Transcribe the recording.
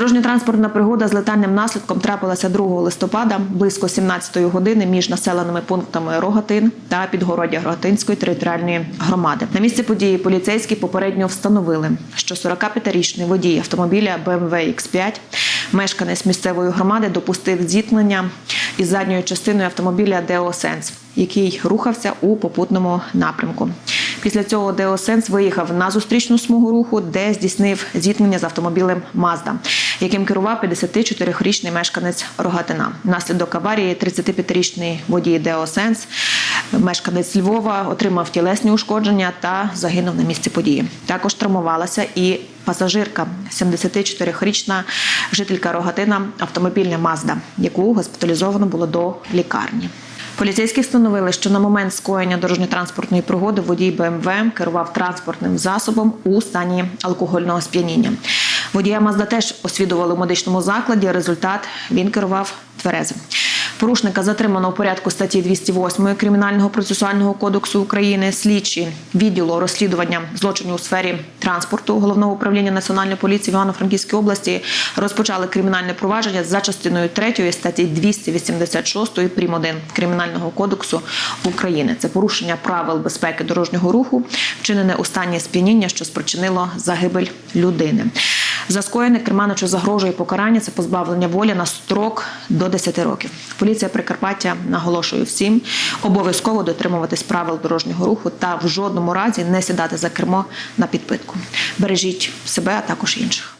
Дорожньо-транспортна пригода з летальним наслідком трапилася 2 листопада близько 17-ї години між населеними пунктами Рогатин та Підгородя Рогатинської територіальної громади. На місці події поліцейські попередньо встановили, що 45-річний водій автомобіля BMW X5, мешканець місцевої громади, допустив зіткнення із задньою частиною автомобіля Деосенс, який рухався у попутному напрямку. Після цього Деосенс виїхав на зустрічну смугу руху, де здійснив зіткнення з автомобілем Мазда, яким керував 54-річний мешканець Рогатина. Внаслідок аварії 35-річний водій Деосенс, мешканець Львова, отримав тілесні ушкодження та загинув на місці події. Також травмувалася і пасажирка, 74-річна жителька Рогатина, автомобільня Мазда, яку госпіталізовано було до лікарні. Поліцейські встановили, що на момент скоєння дорожньо-транспортної пригоди водій БМВ керував транспортним засобом у стані алкогольного сп'яніння. Водія Мазда теж освідували у медичному закладі. Результат він керував тверезим. Порушника затримано у порядку статті 208 Кримінального процесуального кодексу України. Слідчі відділу розслідування злочинів у сфері транспорту головного управління національної поліції в Івано-Франківській області розпочали кримінальне провадження за частиною 3 статті 286 прим. 1 Кримінального кодексу України. Це порушення правил безпеки дорожнього руху, вчинене у стані сп'яніння, що спричинило загибель людини. За скоєне керманичу загрожує покарання це позбавлення волі на строк до 10 років. Поліція Прикарпаття наголошує всім обов'язково дотримуватись правил дорожнього руху та в жодному разі не сідати за кермо на підпитку. Бережіть себе, а також інших.